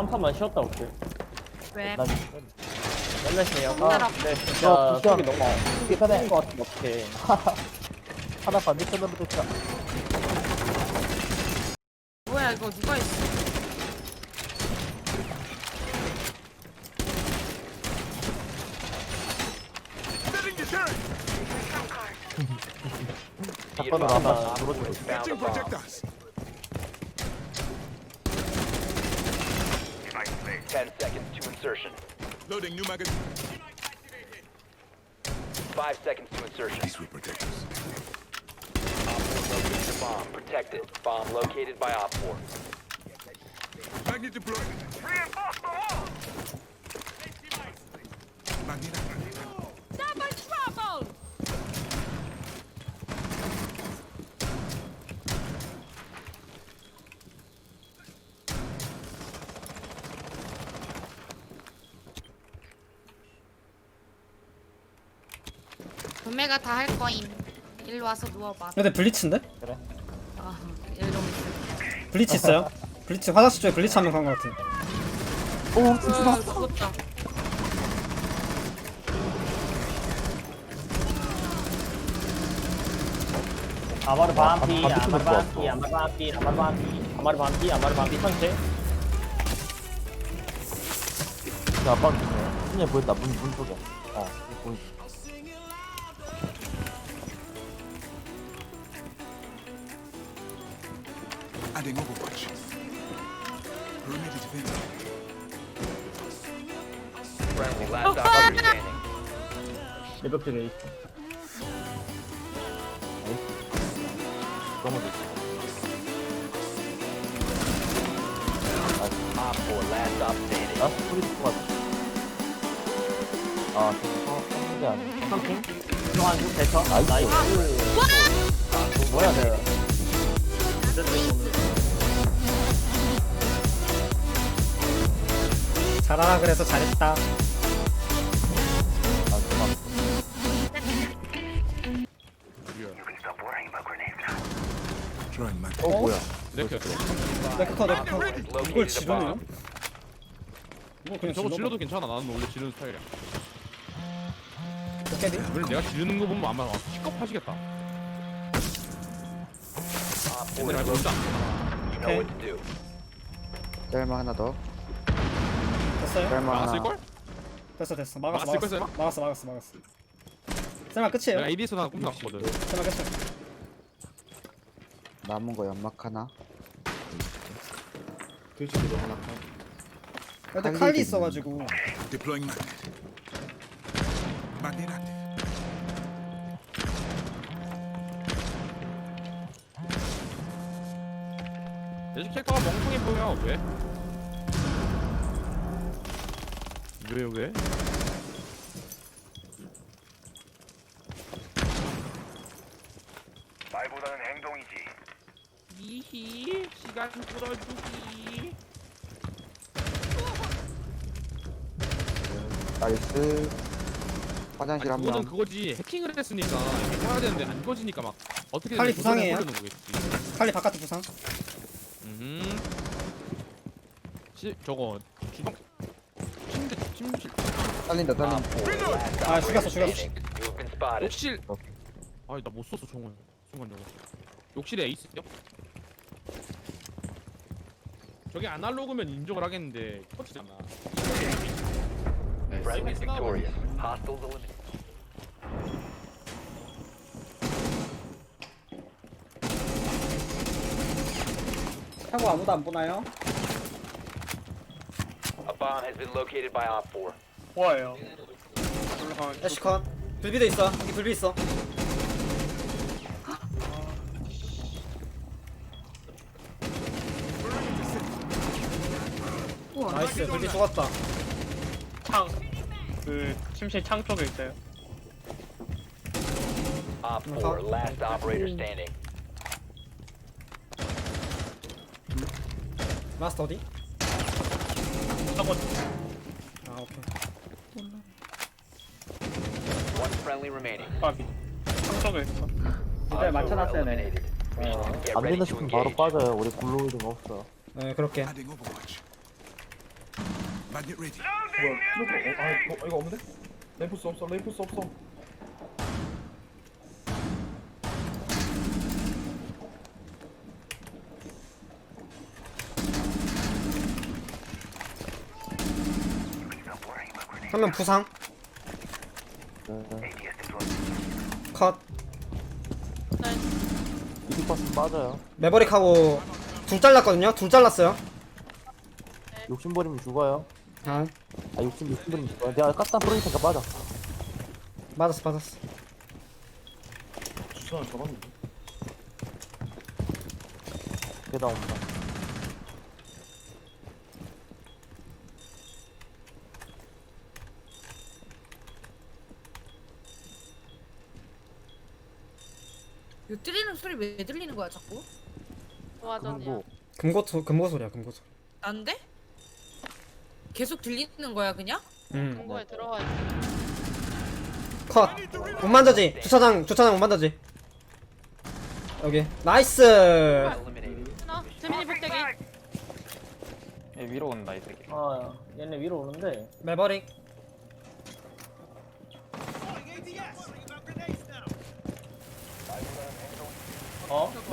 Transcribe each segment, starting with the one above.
한 판만 쉬었다 올게. 왜? 난 쉬냐? 힘들어. 근데 어, 진짜. 속이 너무 속이 편한 것 같은 어떡해. 하나 반대편으로 됐다. 뭐야 이거 누가 있어? 있어. Launching projectiles. 10 seconds to insertion. Loading new magazine. 5 seconds to insertion. These will protect us. Op 4 located the bomb. Protected. Bomb located by Op 4. Magnet deployed. Reinforce the wall. Magnet 도매가 다 할 거임. 일로 와서 누워봐. 근데 블리츠인데? 아, 일로 있어. 블리츠 있어요? 블리츠 화장실 쪽에 블리츠 한명 간것 같아. 오, 진짜 어, 죽었다. 아마르 반피, 아, 아, 아마르 반피, 아마르 반피, 아마르 반피, 아마르 반피, 아마르 반피 선체. 야, 아빠 신예 보였다. 문, 문 쪽에. 어, 보이지. Adding Overwatch. Perimeter defense. Friendly last operator standing. 레벨 쪽에 있어. 너무 좋다. Op 4 last stop standing. 나 스프리트 같아. 아, 지금 서, 서는 게 아니야. 컴핑. 중한 중 대처. 나이스. 나이스. 아, 뭐야, 내가. 잘하라 그래서 잘했다. 아, 그만. 어, 뭐야. 네크커 네크커. 이걸 지르네요? bomb. 이거 그냥 저거. 질러도 괜찮아. 나는 원래 지르는 스타일이야. 근데 내가 지르는 거 보면 아마 픽업하시겠다. Op 4 근데 is 말고 진짜 You know what to do. 짤마 하나 더. 됐어요? 짤마 막았을 하나. 걸? 됐어 됐어. 막았어 막았을 막았어. 거야, 막았어 막았어 막았어. 셀마 끝이에요. 하나 꼼짝 갔거든. 셀마 끝이야. 남은 거 연막 하나. 근데 칼리 칼리 있네. 있어가지고 Deploying magnet. Magnet active. 내집 캐릭터가 멍청해 보여. 왜? 왜 왜? 말보다는 행동이지. 이히 시간 끌어주기. 나이스. 화장실 한 그거는 명. 그거지. 해킹을 했으니까 이렇게 해야 되는데 안 꺼지니까 막 어떻게? 는 거겠지. 칼리 바깥에 부상. 음. 시 저거 침실 딸린다, 딸린다. 4 last 아, 죽였어, 죽였어. 욕실. 아니 나못 썼어 총을. 순간 저거. 욕실에 에이스요? 저게 아날로그면 인정을 하겠는데 터치잖아. Friendly victorious. Hostiles eliminated. 하고 아무도 안 보나요? Bomb has been located by Op 4. 뭐예요? 애쉬컷. 불비도 있어. 이 불비 있어. 나이스. 불비 죽었다. 창. 그, 침실 창 쪽에 있어요. Op 4 last operator standing. 마스터 어디? 아 오케이. One friendly remaining. 빠비. 창 쪽에 있어. Op 4 eliminated. Mission, get 안 ready 된다 to 싶으면 바로 engage. 빠져요. 우리 거 없어. 네 그렇게. Adding Overwatch. Magnet ready. 뭐야 어, 아 어, 이거 없는데? 레이프스 없어 레이프스 없어 한 명 부상. 컷. 이득 봤으면 빠져요. 매버릭하고 둘 잘랐거든요? 둘 잘랐어요? 욕심 버리면 죽어요. 아. 아 욕심 욕심 버리면 죽어요. 내가 깠다 테니까 빠져. 맞았어 맞았어. 주사를 잡았는데? 계단 온다 이거 들리는 소리 왜 들리는 거야 자꾸? 금고. 금고 소 금고 소리야 금고소 안 돼? 계속 들리는 거야 그냥? 음컷 금고에 들어와 못 만져지. 주차장 주차장 못 만져지. 여기. 나이스. Eliminated. 재민이 복대기. 위로 온다 이 새끼. 아 얘네 위로 오는데. 매버릭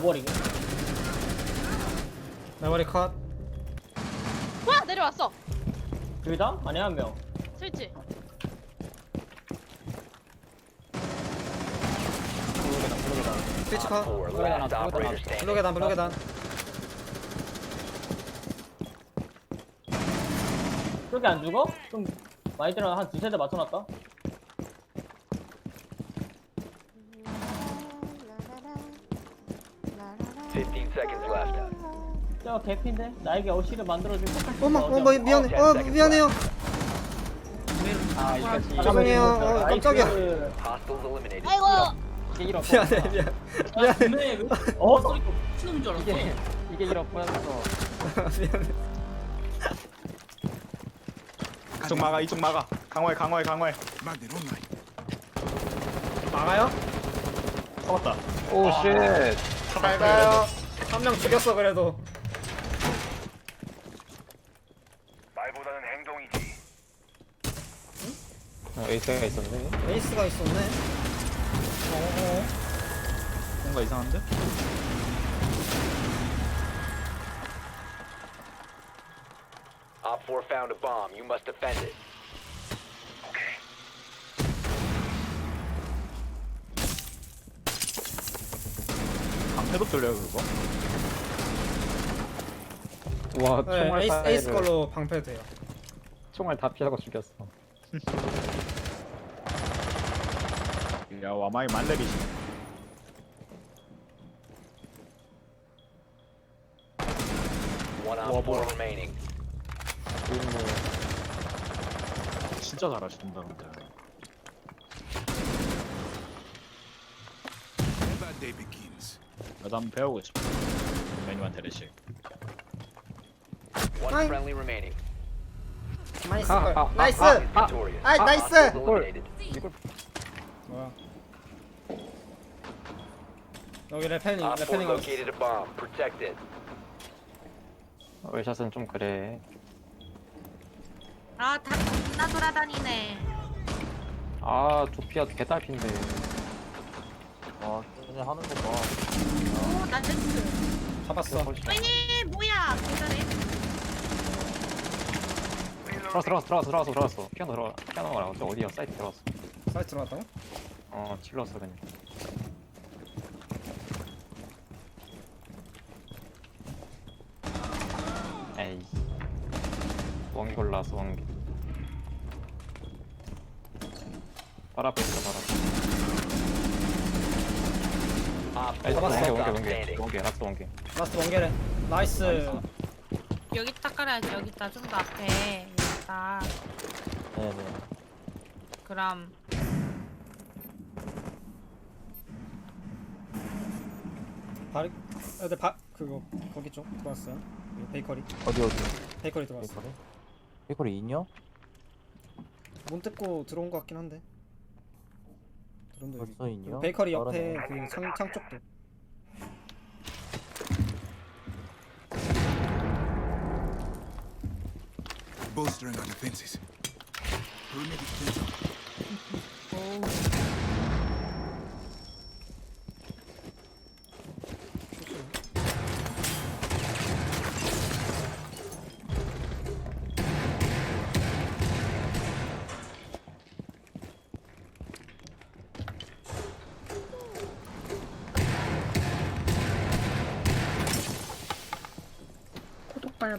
어? 매버리게 매버릭 컷. 와 내려왔어. 둘다? 아니 한명. 스위치. 스위치 컷. Four last operator standing. 블루계단 블루계단 그렇게 안 죽어? 좀 많이 때려. 한 두세 대 맞춰놨다 저 개피인데? 나에게 어시를 만들어줄 것 어머 어머 미안해. 어 미안해요. 아 죄송해요. 어 깜짝이야. Hostiles eliminated. 미안해 미안 미안해. 어? 소리 치는 줄 알았어? 이게 이게 이렇 보였어. 미안해. 이쪽 막아 이쪽 막아. 강화해 강화해 강화해. 막아요? 잡았다. 잘 가요 한 명 죽였어 그래도 말보다는 행동이지. 에이스가 있었네. 에이스가 있었네 뭔가 이상한데? Op 4 found a bomb. You must defend it. 방패도 뚫려요 그거? 와 네, 에이스, 에이스 걸로 방패도 돼요 총알 다 피하고 죽였어. 야 와마이 만렙이시. One Wobble. op 4 remaining. 진짜 잘하신다 근데. That day begins. 나도 한번 배우고 싶어. 메뉴한테 레식. One Hi. friendly remaining. 나이스 걸 나이스 Victorious. 아, 나이스! Hostiles eliminated. 뭐야 여기 레펜이 Op 4 레펜이 located a bomb. Protect it. 웨샷은 좀 그래. 아 다 겁나 돌아다니네 아 조피아 개딸핀데. 와 쟤네 하는 거 봐 오 나이스 잡았어 에이 뭐야 계산해 들어왔어 들어왔어 들어왔어 들어왔어 들어왔어. 피아노 들어와. 피아노 가라. 저 어디야? 사이트 들어왔어. 사이트 들어갔다고? 어 찔렀어 그냥. 에이. 있어 바로 앞에. Op 에이, 4 잡았어. 원기 standing. 원기 라스트 원기. 라스트 원게레 나이스. 여기 딱 깔아야지. 여기 있다 좀 더 앞에. 여기 있다. 네네. 그럼. 바리 근데 바 그거 거기 쪽 들어왔어요. 베이커리. 어디 어디? 베이커리 들어왔어 베이커리? 베이커리 있냐? 문 뜯고 들어온 것 같긴 한데 드론도 여기 벌써 있냐? 그리고 베이커리 옆에 다르네. 그 창, 창 쪽도 Bolstering our defenses. Perimeter defense up.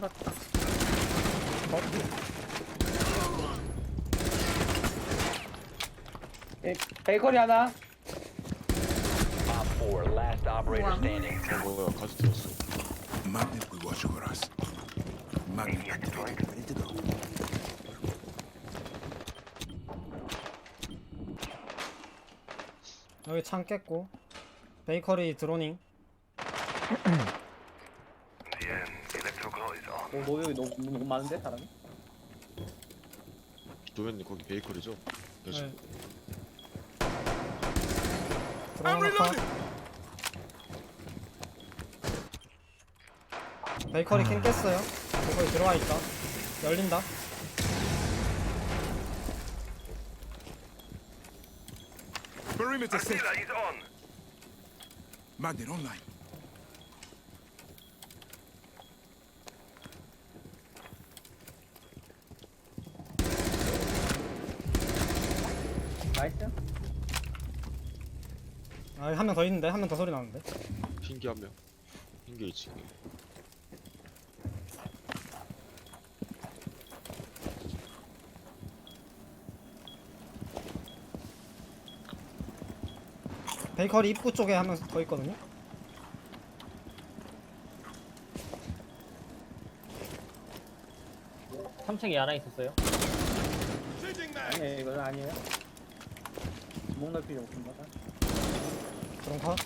구독 밟았다. 베이커리 하나 Op 4, last operator standing. Magnet will watch over us. Magnet activated. Ready to go. 여기 창 깼고 베이커리 드로닝 뭐, 뭐 여기 너무, 너무 많은데 사람이? 도현님 거기 베이커리죠? 네. 하나 베이커리 캔 깼어요 베이커리 들어와 있다 열린다 Perimeter set. online. 나이스. 아 한 명 더 있는데? 한 명 더 소리 나는데? 흰기 한 명. 흰기 2층에. 베이커리 입구 쪽에 한 명 더 있거든요? 삼층에 하나 있었어요? 아니에요 이건 아니에요 주먹 넓이 없습니다 드론 컷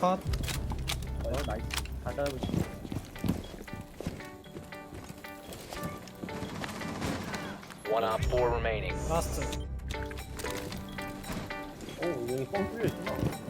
컷. 어 나이스. 다 잡으시고. One Op 4 remaining. 라스트. 오 여기 뻥 뚫려 있구나